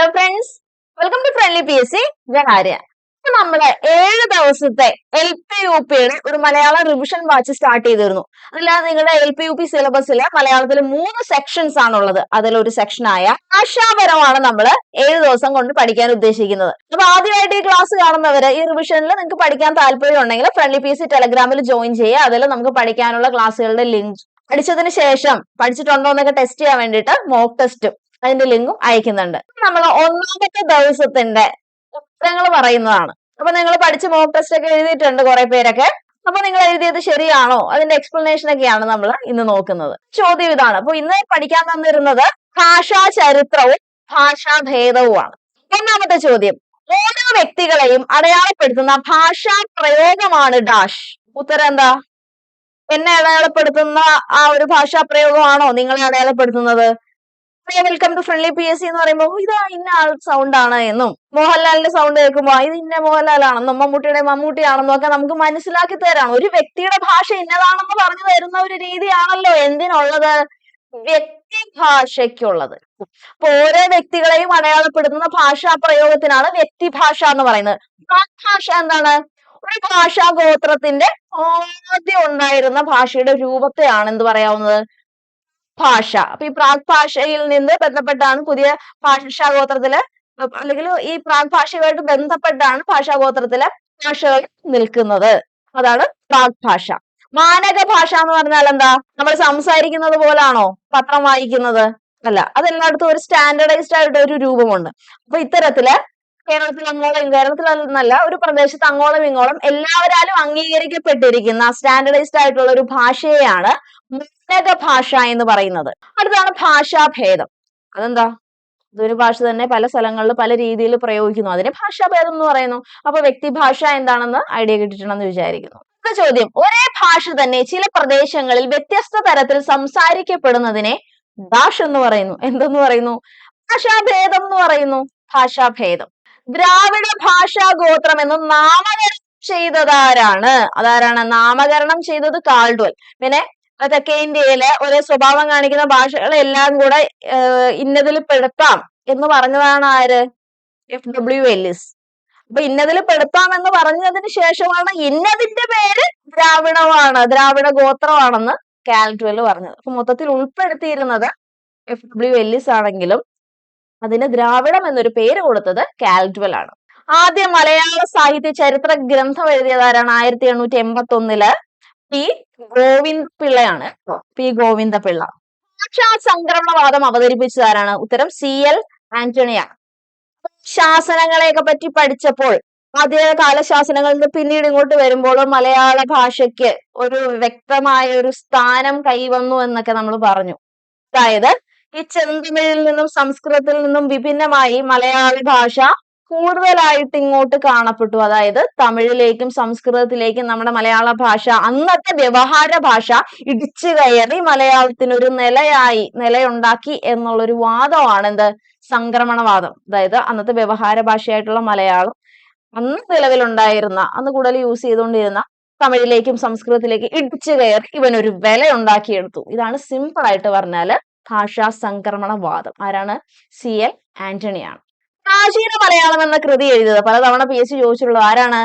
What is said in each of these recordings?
Hello friends welcome to friendly P S C ഇപ്പൊ നമ്മൾ ഏഴ് ദിവസത്തെ എൽ പി യു പിയുടെ ഒരു മലയാളം റിവിഷൻ ബാച്ച് സ്റ്റാർട്ട് ചെയ്തിരുന്നു. അതിലാണ് നിങ്ങളുടെ എൽ പി യു പി സിലബസിലെ മലയാളത്തിൽ മൂന്ന് സെക്ഷൻസ് ആണുള്ളത്. അതിലൊരു സെക്ഷനായ ഭാഷാപരമാണ് നമ്മൾ ഏഴ് ദിവസം കൊണ്ട് പഠിക്കാൻ ഉദ്ദേശിക്കുന്നത്. അപ്പൊ ആദ്യമായിട്ട് ഈ ക്ലാസ് കാണുന്നവര് ഈ റിവിഷനിൽ നിങ്ങൾക്ക് പഠിക്കാൻ താല്പര്യം ഉണ്ടെങ്കിൽ ഫ്രണ്ട്ലി പി എസ് സി ടെലഗ്രാമിൽ ജോയിൻ ചെയ്യുക. അതിൽ നമുക്ക് പഠിക്കാനുള്ള ക്ലാസ്സുകളുടെ ലിങ്ക് പഠിച്ചതിന് ശേഷം പഠിച്ചിട്ടുണ്ടോ എന്നൊക്കെ ടെസ്റ്റ് ചെയ്യാൻ വേണ്ടിയിട്ട് മോക്ക് ടെസ്റ്റും അതിന്റെ ലിങ്കും അയക്കുന്നുണ്ട്. നമ്മൾ ഒന്നാമത്തെ ദിവസത്തിന്റെ ഉത്തരങ്ങൾ പറയുന്നതാണ്. അപ്പൊ നിങ്ങൾ പഠിച്ച് മോക്ക് ടെസ്റ്റ് ഒക്കെ എഴുതിയിട്ടുണ്ട് കുറെ പേരൊക്കെ. അപ്പൊ നിങ്ങൾ എഴുതിയത് ശരിയാണോ? അതിന്റെ എക്സ്പ്ലനേഷൻ ഒക്കെയാണ് നമ്മൾ ഇന്ന് നോക്കുന്നത്. ചോദ്യം ഇതാണ്. അപ്പൊ ഇന്ന് പഠിക്കാൻ തന്നിരുന്നത് ഭാഷാ ചരിത്രവും ഭാഷാഭേദവുമാണ് ഒന്നാമത്തെ ചോദ്യം. ഓരോ വ്യക്തികളെയും അടയാളപ്പെടുത്തുന്ന ഭാഷാ പ്രയോഗമാണ് ഡാഷ്. ഉത്തരം എന്താ? എന്നെ അടയാളപ്പെടുത്തുന്ന ആ ഒരു ഭാഷാ പ്രയോഗമാണോ നിങ്ങളെ അടയാളപ്പെടുത്തുന്നത്? Welcome to friendly P S C എന്ന് പറയുമ്പോൾ ഇതാ ഇന്ന ആൾ സൗണ്ട് ആണ് എന്നും. മോഹൻലാലിന്റെ സൗണ്ട് കേൾക്കുമ്പോൾ ഇത് ഇന്ന മോഹൻലാലാണെന്നും മമ്മൂട്ടിയുടെ മമ്മൂട്ടിയാണെന്നും ഒക്കെ നമുക്ക് മനസ്സിലാക്കി തരാണ് ഒരു വ്യക്തിയുടെ ഭാഷ ഇന്നതാണെന്ന് പറഞ്ഞു തരുന്ന ഒരു രീതിയാണല്ലോ എന്തിനുള്ളത്? വ്യക്തി ഭാഷയ്ക്കുള്ളത് അപ്പൊ ഓരോ വ്യക്തികളെയും അടയാളപ്പെടുത്തുന്ന ഭാഷാ പ്രയോഗത്തിനാണ് വ്യക്തി ഭാഷ എന്ന് പറയുന്നത്. ഭാഷ എന്താണ്? ഒരു ഭാഷാ ഗോത്രത്തിന്റെ ആദ്യം ഉണ്ടായിരുന്ന ഭാഷയുടെ രൂപത്തെയാണ് എന്ത് പറയാവുന്നത്? ഭാഷ. അപ്പൊ ഈ പ്രാഗ് ഭാഷയിൽ നിന്ന് ബന്ധപ്പെട്ടാണ് പുതിയ ഭാഷാഗോത്രത്തിൽ അല്ലെങ്കിൽ ഈ പ്രാഗ് ഭാഷയുമായിട്ട് ബന്ധപ്പെട്ടാണ് ഭാഷാഗോത്രത്തിലെ ഭാഷകൾ നിൽക്കുന്നത്. അതാണ് പ്രാഗ് ഭാഷ. മാനക ഭാഷ എന്ന് പറഞ്ഞാൽ എന്താ? നമ്മൾ സംസാരിക്കുന്നത് പോലാണോ? പത്രം വായിക്കുന്നത്? അല്ല അതെല്ലായിടത്തും ഒരു സ്റ്റാൻഡേർഡൈസ്ഡ് ആയിട്ട് ഒരു രൂപമുണ്ട്. അപ്പൊ ഇത്തരത്തിൽ കേരളത്തിൽ അങ്ങോളം കേരളത്തിൽ എന്നല്ല ഒരു പ്രദേശത്ത് അങ്ങോളം ഇങ്ങോളം എല്ലാവരാലും അംഗീകരിക്കപ്പെട്ടിരിക്കുന്ന സ്റ്റാൻഡേർഡൈസ്ഡ് ആയിട്ടുള്ള ഒരു ഭാഷയെയാണ് മാനക ഭാഷ എന്ന് പറയുന്നത്. അടുത്താണ് ഭാഷാഭേദം. അതെന്താ? അതൊരു ഭാഷ തന്നെ പല സ്ഥലങ്ങളിൽ പല രീതിയിൽ പ്രയോഗിക്കുന്നു. അതിന് ഭാഷാഭേദം എന്ന് പറയുന്നു. അപ്പൊ വ്യക്തി ഭാഷ എന്താണെന്ന് ഐഡിയ കിട്ടിയിട്ടുണ്ടെന്ന് വിചാരിക്കുന്നു. ചോദ്യം. ഒരേ ഭാഷ തന്നെ ചില പ്രദേശങ്ങളിൽ വ്യത്യസ്ത തരത്തിൽ സംസാരിക്കപ്പെടുന്നതിനെ ഭാഷ എന്ന് പറയുന്നു. എന്തെന്ന് പറയുന്നു? ഭാഷാഭേദം എന്ന് പറയുന്നു. ഭാഷാഭേദം. ദ്രാവിഡ ഭാഷാ ഗോത്രം എന്ന് നാമകരണം ചെയ്തതാരാണ്? അതാരാണ്? നാമകരണം ചെയ്തത് കാൾഡ്വൽ. പിന്നെ തെക്കേ ഇന്ത്യയിലെ ഒരേ സ്വഭാവം കാണിക്കുന്ന ഭാഷകളെല്ലാം കൂടെ ഇന്നതിൽ പെടുത്താം എന്ന് പറഞ്ഞതാണ് ആര്? എഫ് ഡബ്ല്യു എല്ലിസ് അപ്പൊ ഇന്നതിൽ പെടുത്താം എന്ന് പറഞ്ഞതിന് ശേഷമാണ് ഇന്നതിന്റെ പേര് ദ്രാവിഡമാണ്. ദ്രാവിഡ ഗോത്രമാണെന്ന് കാൽറ്റുവൽ പറഞ്ഞത്. അപ്പൊ മൊത്തത്തിൽ ഉൾപ്പെടുത്തിയിരുന്നത് എഫ് ഡബ്ല്യു എല്ലിസ് ആണെങ്കിലും അതിന് ദ്രാവിഡം എന്നൊരു പേര് കൊടുത്തത് കാൽറ്റുവൽ ആണ്. ആദ്യ മലയാള സാഹിത്യ ചരിത്ര ഗ്രന്ഥം എഴുതിയതാരാണ്? ആയിരത്തി എണ്ണൂറ്റി എൺപത്തി ഒന്നിൽ പി ഗോവിന്ദ പിള്ളയാണ് പി ഗോവിന്ദ പിള്ള സംക്രമണവാദം അവതരിപ്പിച്ചതാരാണ്? ഉത്തരം സി എൽ ആന്റണിയാണ് ശാസനങ്ങളെയൊക്കെ പറ്റി പഠിച്ചപ്പോൾ ആദ്യകാല ശാസനങ്ങളിൽ നിന്ന് പിന്നീട് ഇങ്ങോട്ട് വരുമ്പോൾ മലയാള ഭാഷയ്ക്ക് ഒരു വ്യക്തമായ ഒരു സ്ഥാനം കൈവന്നു എന്നൊക്കെ നമ്മൾ പറഞ്ഞു. അതായത് ഈ ചെന്തമിഴിൽ നിന്നും സംസ്കൃതത്തിൽ നിന്നും വിഭിന്നമായി മലയാള ഭാഷ കൂടുതലായിട്ട് ഇങ്ങോട്ട് കാണപ്പെട്ടു. അതായത് തമിഴിലേക്കും സംസ്കൃതത്തിലേക്കും നമ്മുടെ മലയാള ഭാഷ അന്നത്തെ വ്യവഹാര ഭാഷ ഇടിച്ചു കയറി മലയാളത്തിനൊരു നിലയായി നിലയുണ്ടാക്കി എന്നുള്ളൊരു വാദമാണ് എന്ത് സംക്രമണവാദം. അതായത് അന്നത്തെ വ്യവഹാര ഭാഷയായിട്ടുള്ള മലയാളം അന്ന് നിലവിലുണ്ടായിരുന്ന അന്ന് കൂടുതൽ യൂസ് ചെയ്തുകൊണ്ടിരുന്ന തമിഴിലേക്കും സംസ്കൃതത്തിലേക്കും ഇടിച്ചു കയറി ഇവനൊരു വില ഉണ്ടാക്കിയെടുത്തു ഇതാണ് സിമ്പിൾ ആയിട്ട് പറഞ്ഞാൽ ഭാഷാ സംക്രമണവാദം. ആരാണ്? സി എൽ ആന്റണിയാണ്. പ്രാചീന മലയാളം എന്ന കൃതി എഴുതിയത്. പലതവണ പി എസ് സി ചോദിച്ചിട്ടുള്ളത് ആരാണ്?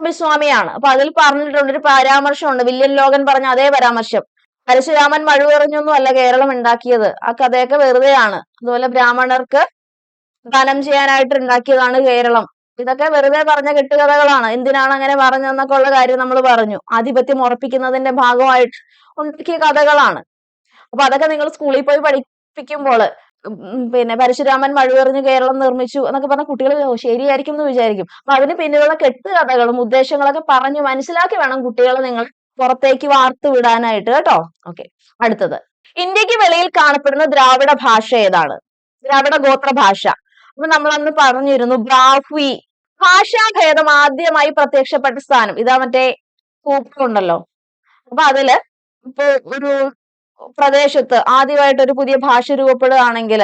സ്വാമിയാണ് അപ്പൊ അതിൽ പറഞ്ഞിട്ടുണ്ട് ഒരു പരാമർശമുണ്ട്. വില്യം ലോകൻ പറഞ്ഞ അതേ പരാമർശം. പരശുരാമൻ മഴുവെറിഞ്ഞൊന്നും അല്ല കേരളം ഉണ്ടാക്കിയത്. ആ കഥയൊക്കെ വെറുതെയാണ്. അതുപോലെ ബ്രാഹ്മണർക്ക് ദാനം ചെയ്യാനായിട്ട് ഉണ്ടാക്കിയതാണ് കേരളം. ഇതൊക്കെ വെറുതെ പറഞ്ഞ കെട്ടുകഥകളാണ്. എന്തിനാണ് അങ്ങനെ പറഞ്ഞതെന്നൊക്കെ ഉള്ള കാര്യം നമ്മൾ പറഞ്ഞു. ആധിപത്യം ഉറപ്പിക്കുന്നതിന്റെ ഭാഗമായിട്ട് ഉണ്ടാക്കിയ കഥകളാണ്. അപ്പൊ അതൊക്കെ നിങ്ങൾ സ്കൂളിൽ പോയി പഠിപ്പിക്കുമ്പോൾ പിന്നെ പരശുരാമൻ മഴുവെറിഞ്ഞ് കേരളം നിർമ്മിച്ചു എന്നൊക്കെ പറഞ്ഞ കുട്ടികൾ ശരിയായിരിക്കും എന്ന് വിചാരിക്കും. അപ്പൊ അതിന് പിന്നിലുള്ള കെട്ടുകഥകളും ഉദ്ദേശങ്ങളൊക്കെ പറഞ്ഞു മനസ്സിലാക്കി വേണം കുട്ടികളെ നിങ്ങൾ പുറത്തേക്ക് വാർത്തു വിടാനായിട്ട് കേട്ടോ. ഓക്കെ അടുത്തത്. ഇന്ത്യയ്ക്ക് വെളിയിൽ കാണപ്പെടുന്ന ദ്രാവിഡ ഭാഷ ഏതാണ്? ദ്രാവിഡ ഗോത്ര ഭാഷ. അപ്പൊ നമ്മൾ അന്ന് പറഞ്ഞിരുന്നു ബ്രാഹ്വി. ഭാഷാഭേദം ആദ്യമായി പ്രത്യക്ഷപ്പെട്ട സ്ഥാനം. ഇതാ മറ്റേ ഉണ്ടല്ലോ. അപ്പൊ അതിൽ ഇപ്പൊ ഒരു പ്രദേശത്ത് ആദ്യമായിട്ട് ഒരു പുതിയ ഭാഷ രൂപപ്പെടുകയാണെങ്കിൽ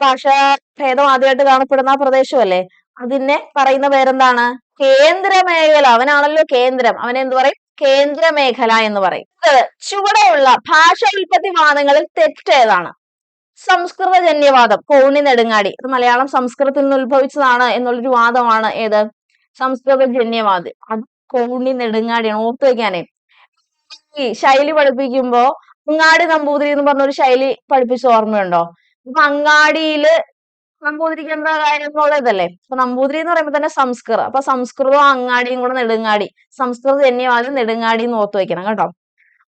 ഭാഷാ ഭേദം ആദ്യമായിട്ട് കാണപ്പെടുന്ന പ്രദേശമല്ലേ? അതിനെ പറയുന്ന പേരെന്താണ്? കേന്ദ്ര മേഖല അവനാണല്ലോ കേന്ദ്രം. അവനെ എന്ത് പറയും? കേന്ദ്ര മേഖല എന്ന് പറയും. ചുവടെയുള്ള ഭാഷ ഉൽപ്പത്തി വാദങ്ങളിൽ തെറ്റേതാണ് സംസ്കൃതജന്യവാദം. കോണി നെടുങ്ങാടി. മലയാളം സംസ്കൃതത്തിൽ നിന്ന് ഉത്ഭവിച്ചതാണ് എന്നുള്ളൊരു വാദമാണ് ഏത്? സംസ്കൃതജന്യവാദം. അത് കോണി നെടുങ്ങാടിയാണ്. ഓർത്തു വെക്കാനേ. ഈ ശൈലി പഠിപ്പിക്കുമ്പോ അങ്ങാടി നമ്പൂതിരി എന്ന് പറഞ്ഞ ഒരു ശൈലി പഠിപ്പിച്ച ഓർമ്മയുണ്ടോ? അപ്പൊ അങ്ങാടിയിൽ നമ്പൂതിരിക്ക് എന്താ കാര്യം എന്നുള്ളതല്ലേ. അപ്പൊ നമ്പൂതിരി എന്ന് പറയുമ്പോ തന്നെ സംസ്കൃതം. അപ്പൊ സംസ്കൃതവും അങ്ങാടിയും കൂടെ നെടുങ്ങാടി. സംസ്കൃത ജന്യവാദം നെടുങ്ങാടി എന്ന് ഓർത്തു വെക്കണം കേട്ടോ.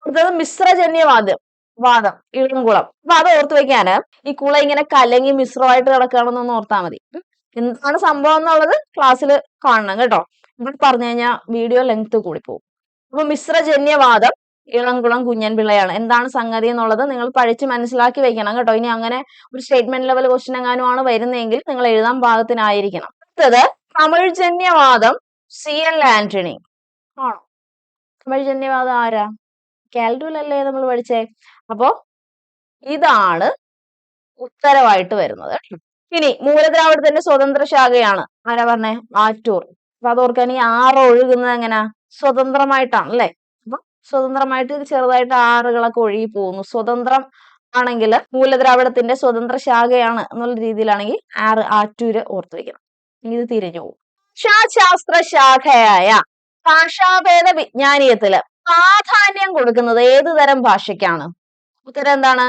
അടുത്തത് മിശ്രജന്യവാദം വാദം ഇളംകുളം. അപ്പൊ അത് ഓർത്തു വെക്കാന്. ഈ കുള ഇങ്ങനെ കലങ്ങി മിശ്രമായിട്ട് കിടക്കുകയാണെന്നൊന്ന് ഓർത്താൽ മതി. എന്താണ് സംഭവം എന്നുള്ളത് ക്ലാസ്സിൽ കാണണം കേട്ടോ. ഇവിടെ പറഞ്ഞു കഴിഞ്ഞാൽ വീഡിയോ ലെങ്ത് കൂടി പോകും. അപ്പൊ മിശ്രജന്യവാദം ഇളംകുളം കുഞ്ഞൻ പിള്ളയാണ്. എന്താണ് സംഗതി എന്നുള്ളത് നിങ്ങൾ പഠിച്ച് മനസ്സിലാക്കി വെക്കണം കേട്ടോ. ഇനി അങ്ങനെ ഒരു സ്റ്റേറ്റ്മെന്റ് ലെവൽ ക്വസ്റ്റ്യൻ എങ്ങാനും ആണ് വരുന്നതെങ്കിൽ നിങ്ങൾ എഴുതാൻ പാകത്തിനായിരിക്കണം. അടുത്തത് തമിഴ്ജന്യവാദം സി എൽ ആന്റണി. ആണോ? തമിഴ്ജന്യവാദം ആരാ? കാൽഡുലല്ലേ നമ്മൾ പഠിച്ചേ? അപ്പോ ഇതാണ് ഉത്തരവായിട്ട് വരുന്നത്. ഇനി മൂലദ്രാവിഡത്തിന്റെ സ്വതന്ത്ര ശാഖയാണ്. ആരാ പറഞ്ഞേ? ആറ്റൂർ. അപ്പൊ അതോർക്കാൻ ഈ ആറ് ഒഴുകുന്നത് എങ്ങനാ? സ്വതന്ത്രമായിട്ടാണ് അല്ലെ? സ്വതന്ത്രമായിട്ട് ചെറുതായിട്ട് ആറുകളൊക്കെ ഒഴുകി പോകുന്നു. സ്വതന്ത്രം ആണെങ്കിൽ മൂലദ്രാവിഡത്തിന്റെ സ്വതന്ത്ര ശാഖയാണ് എന്നുള്ള രീതിയിലാണെങ്കിൽ ആറ് ആറ്റൂര് ഓർത്തു വെക്കണം. ഇത് തിരിഞ്ഞു പോകും. ഭാഷാശാസ്ത്ര ശാഖയായ ഭാഷാഭേദ വിജ്ഞാനീയത്തിൽ പ്രാധാന്യം കൊടുക്കുന്നത് ഏത് തരം ഭാഷയ്ക്കാണ്? ഉത്തരം എന്താണ്?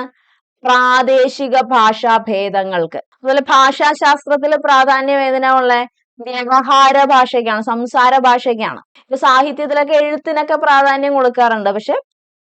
പ്രാദേശിക ഭാഷാഭേദങ്ങൾക്ക്. അതുപോലെ ഭാഷാശാസ്ത്രത്തിൽ പ്രാധാന്യം ഏതിനാ ഉള്ളേ? വ്യവഹാര ഭാഷയ്ക്കാണ് സംസാര ഭാഷയ്ക്കാണ് ഇപ്പൊ സാഹിത്യത്തിലൊക്കെ എഴുത്തിനൊക്കെ പ്രാധാന്യം കൊടുക്കാറുണ്ട്. പക്ഷെ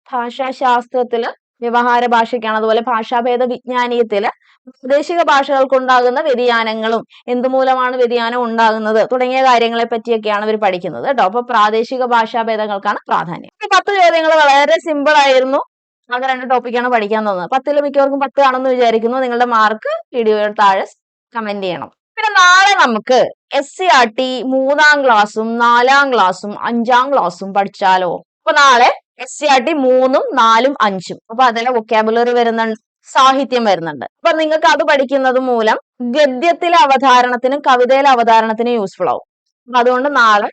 ഭാഷാശാസ്ത്രത്തിൽ വ്യവഹാര ഭാഷയ്ക്കാണ് അതുപോലെ ഭാഷാഭേദ വിജ്ഞാനീയത്തിൽ പ്രാദേശിക ഭാഷകൾക്കുണ്ടാകുന്ന വ്യതിയാനങ്ങളും എന്തുമൂലമാണ് വ്യതിയാനം ഉണ്ടാകുന്നത് തുടങ്ങിയ കാര്യങ്ങളെ പറ്റിയൊക്കെയാണ് ഇവർ പഠിക്കുന്നത് കേട്ടോ. അപ്പൊ പ്രാദേശിക ഭാഷാഭേദങ്ങൾക്കാണ് പ്രാധാന്യം. പത്ത് ചോദ്യങ്ങൾ വളരെ സിമ്പിൾ ആയിരുന്നു. ആകെ രണ്ട് ടോപ്പിക്കാണ് പഠിക്കാൻ തോന്നുന്നത്. പത്തിൽ മിക്കവർക്കും പത്ത് ആണെന്ന് വിചാരിക്കുന്നു. നിങ്ങളുടെ മാർക്ക് വീഡിയോയുടെ താഴെ കമന്റ് ചെയ്യണം. പിന്നെ നാളെ നമുക്ക് എസ് സി ആർ ടി മൂന്നാം ക്ലാസ്സും നാലാം ക്ലാസ്സും അഞ്ചാം ക്ലാസ്സും പഠിച്ചാലോ? അപ്പൊ നാളെ എസ് സി ആർ ടി മൂന്നും നാലും അഞ്ചും. അപ്പൊ അതിലെ വൊക്കാബുലറി വരുന്നുണ്ട് സാഹിത്യം വരുന്നുണ്ട്. അപ്പൊ നിങ്ങൾക്ക് അത് പഠിക്കുന്നത് മൂലം ഗദ്യത്തിലെ അവതാരണത്തിനും കവിതയിലെ അവതാരണത്തിനും യൂസ്ഫുൾ ആവും. അപ്പൊ അതുകൊണ്ട് നാളെ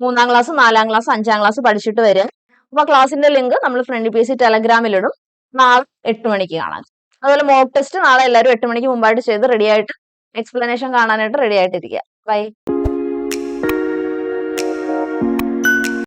മൂന്നാം ക്ലാസ് നാലാം ക്ലാസ് അഞ്ചാം ക്ലാസ് പഠിച്ചിട്ട് വരിക. അപ്പൊ ക്ലാസ്സിന്റെ ലിങ്ക് നമ്മൾ ഫ്രണ്ട് പി സി ടെലഗ്രാമിലിടും നാളെ എട്ട് മണിക്ക് കാണാം അതുപോലെ മോക്ക് ടെസ്റ്റ് നാളെ എല്ലാവരും എട്ട് മണിക്ക് മുമ്പായിട്ട് ചെയ്ത് റെഡി ആയിട്ട് എക്സ്പ്ലനേഷൻ കാണാനായിട്ട് റെഡി ആയിട്ടിരിക്കുക ബൈ